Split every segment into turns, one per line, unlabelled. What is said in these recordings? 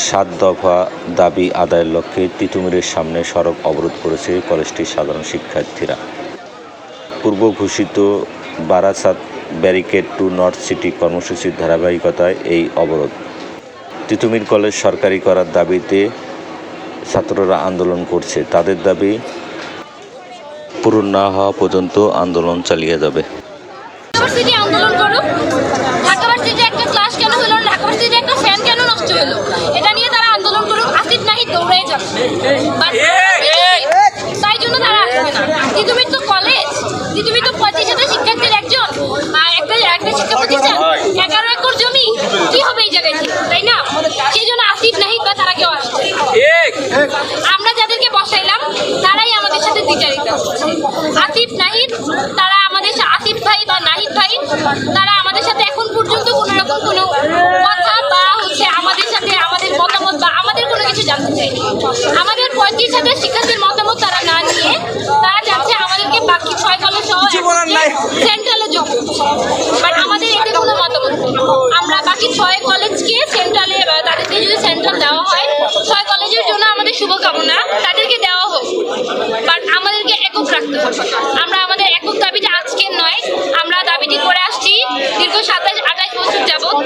সাত দফা দাবি আদায়ের লক্ষ্যে তিতুমিরের সামনে সড়ক অবরোধ করেছে কলেজটির সাধারণ শিক্ষার্থীরা। পূর্ব ঘোষিত Barasat barricade to north city কর্মসূচির ধারাবাহিকতায় এই অবরোধ। তিতুমির কলেজ সরকারি করার দাবিতে ছাত্ররা আন্দোলন করছে। তাদের দাবি, পূরণ না হওয়া পর্যন্ত আন্দোলন চালিয়ে যাবে
ঢাকা ভার্সিটি একটা ক্লাস কেন হলো না ঢাকা ভার্সিটি একটা ফ্যান কেন নষ্ট হলো এটা নিয়ে তারা আন্দোলন করুক আসিফ নাহি দৌড়ে যাবে But তাই জন্য তারা আসবে না তিতুমির তো কলেজ তিতুমির তো পঁচিশ হাজার শিক্ষার্থীর একজন আর একটা একটা শিক্ষা প্রতিষ্ঠান এগারো একর জমি কি হবে এই জায়গায় থেকে, তাই না সেই জন্য আসিফ নাহিদ বা তারা কেউ আসছে আমরা যাদেরকে বসাইলাম তারাই আমাদের সাথে দ্বিচারিতা করছে আসিফ নাহিদ তারা আমাদের সা- আসিফ ভাই বা নাহিদ ভাই তারা আমাদের সাথে এখন পর্যন্ত কোনো রকম কোনো কথা বা হচ্ছে আমাদের সাথে আমাদের মতামত বা আমাদের কোনো কিছু জানতে চাইনি আমাদের পঁয়ত্রিশ হাজার শিক্ষার্থীর মতামত তারা না নিয়ে তারা চাচ্ছে আমাদেরকে বাকি ছয় কলেজ সহ সেন্ট্রালে যোগ বাট আমাদের এতে কোনো মতামত আমরা বাকি ছয় কলেজকে সেন্ট্রালে তাদেরকে যদি সেন্ট্রাল দেওয়া হয় ছয় কলেজের জন্য আমাদের শুভকামনা। তাদেরকে দেওয়া হোক। বাট আমাদেরকে একক রাখতে হবে আমরা আমাদের একক দাবিটা আজকের নয় আমরা দাবিটি করে আসছি দীর্ঘ সাতাশ আঠাশ বছর যাবত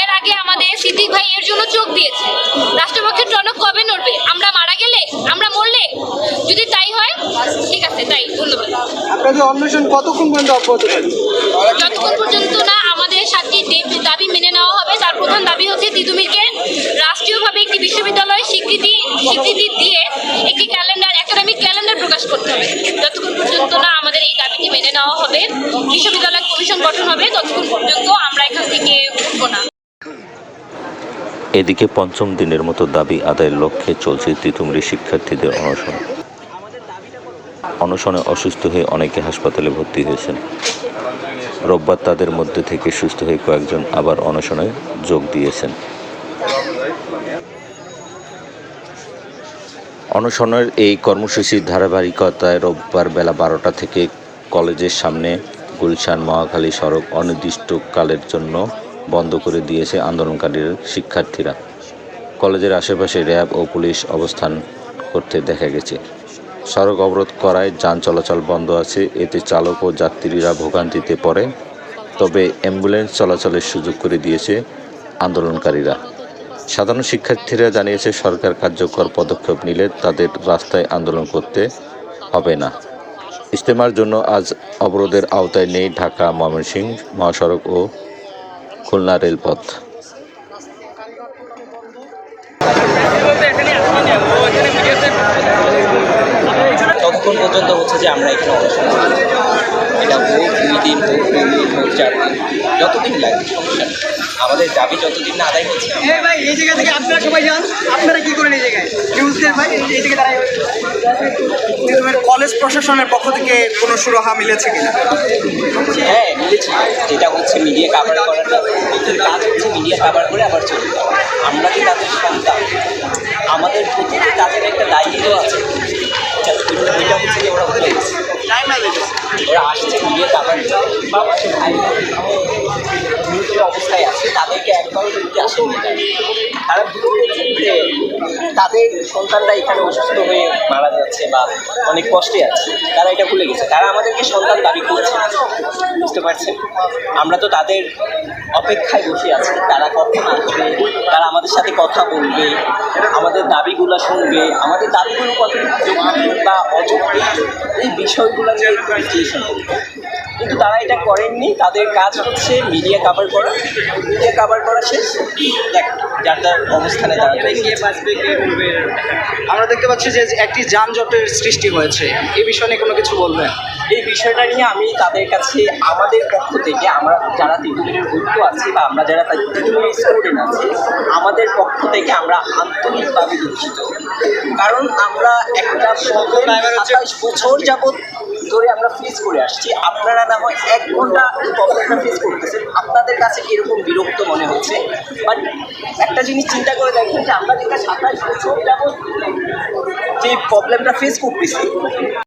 এর আগে আমাদের সিদ্দিক ভাই এর জন্য চোখ দিয়েছে রাষ্ট্রপক্ষের টনক কবে নড়বে আমরা মারা গেলে আমরা মরলে যদি তাই হয় ঠিক আছে তাই ধন্যবাদ
আপনাদের অন্বেষণ কতক্ষণ পর্যন্ত অব্যাহত
যতক্ষণ পর্যন্ত না আমাদের সাতটি দাবি মেনে নেওয়া হবে তার প্রধান দাবি হচ্ছে তিতুমিরকে রাষ্ট্রীয়ভাবে একটি বিশ্ববিদ্যালয় স্বীকৃতি স্বীকৃতি দিয়ে একটি ক্যালেন্ডার একাডেমিক ক্যালেন্ডার প্রকাশ করতে হবে। যতক্ষণ পর্যন্ত না আমাদের এই দাবিটি মেনে নেওয়া হবে বিশ্ববিদ্যালয় কমিশন গঠন হবে ততক্ষণ পর্যন্ত আমরা এখান থেকে উঠবো না।
এদিকে পঞ্চম দিনের মতো দাবি আদায়ের লক্ষ্যে চলছে তিতুমিরি শিক্ষার্থীদের অনশন। অনশনে অসুস্থ হয়ে অনেকে হাসপাতালে ভর্তি হয়েছেন। রোববার তাদের মধ্যে থেকে সুস্থ হয়ে কয়েকজন আবার অনশনে যোগ দিয়েছেন। অনশনের এই কর্মসূচির ধারাবাহিকতায় রোববার বেলা বারোটা থেকে কলেজের সামনে গুলশান মহাখালী সড়ক অনির্দিষ্টকালের জন্য বন্ধ করে দিয়েছে আন্দোলনকারীর শিক্ষার্থীরা। কলেজের আশেপাশে র্যাব ও পুলিশ অবস্থান করতে দেখা গেছে। সড়ক অবরোধ করায় যান চলাচল বন্ধ আছে। এতে চালক ও যাত্রীরা ভোগান্তিতে পড়ে তবে অ্যাম্বুলেন্স চলাচলের সুযোগ করে দিয়েছে আন্দোলনকারীরা। সাধারণ শিক্ষার্থীরা জানিয়েছে, সরকার কার্যকর পদক্ষেপ নিলে তাদের রাস্তায় আন্দোলন করতে হবে না। ইজতেমার জন্য আজ অবরোধের আওতায় নেই ঢাকা, ময়মনসিংহ, মহাসড়ক ও খুলনা রেলপথ।
পর্যন্ত হচ্ছে যে আমরা এখানে অবস্থান করি এটা হোক দুই দিন হোক তিন দিন হোক চার দিন। যতদিন লাগে সমস্যা আমাদের দাবি যতদিন না আদায় হচ্ছে
এই ভাই এই জায়গা থেকে আপনারা সবাই যান। আপনারা কি করেন এই জায়গায়? নিউজদের ভাই এই থেকে দাঁড়াই কলেজ প্রশাসনের পক্ষ থেকে কোনো সুরাহা মিলেছে কিনা?
হ্যাঁ মিলেছে। যেটা হচ্ছে মিডিয়া কাভার করাটা এদের কাজ হচ্ছে মিডিয়া কাভার করে আবার চলে যাওয়া আমরা কি তাদের সন্তান আমাদের প্রতি তাদের একটা দায়িত্ব আছে ওটা- ওইটা হচ্ছে যে ওরা ভুলে গেছে ওরা আসছে গিয়ে তারপরে গুরুতর অবস্থায় আছে, তাদেরকে একদম করতে আসেনি তারা গেছেন যে তাদের সন্তানরা এখানে অসুস্থ হয়ে মারা যাচ্ছে বা অনেক কষ্টে আছে। তারা এটা ভুলে গেছে। তারা আমাদেরকে সন্তান দাবি করছে। বুঝতে পারছেন? আমরা তো তাদের অপেক্ষায় বসে আছি। তারা কখন আসবে তারা আমাদের সাথে কথা বলবে, আমাদের দাবিগুলো শুনবে, আমাদের দাবিগুলো যৌক্তিক বা অযৌক্তিক এই বিষয়গুলো নিয়ে কিন্তু তারা এটা করেননি। তাদের কাজ হচ্ছে মিডিয়া কাভার করা। মিডিয়া কাভার করা শেষ। দেখ যার যার অবস্থানে তারা কে বাঁচবে কে বলবে
আমরা দেখতে পাচ্ছি যে একটি যানজটের সৃষ্টি হয়েছে। এই বিষয়ে নিয়ে কোনো কিছু বলবেন?
এই বিষয়টা নিয়ে আমি তাদের কাছে আমাদের পক্ষ থেকে আমরা যারা তিতুমিরের ঐক্য আছি বা আমরা যারা তিতুমিরের স্টুডেন্ট আছি আমাদের পক্ষ থেকে আমরা আন্তরিকভাবে দুঃখিত। কারণ আমরা একটা সাতাইশ বছর যাবৎ ধরে আমরা ফেস করে আসছি। আপনারা না হয় এক ঘণ্টা এই প্রবলেমটা ফেস করতেছেন? আপনাদের কাছে এরকম বিরক্ত মনে হচ্ছে? বাট একটা জিনিস চিন্তা করে দেখবেন যে আমরা যেটা সাতাশ বছর যাবৎ যে প্রবলেমটা ফেস করতেছি।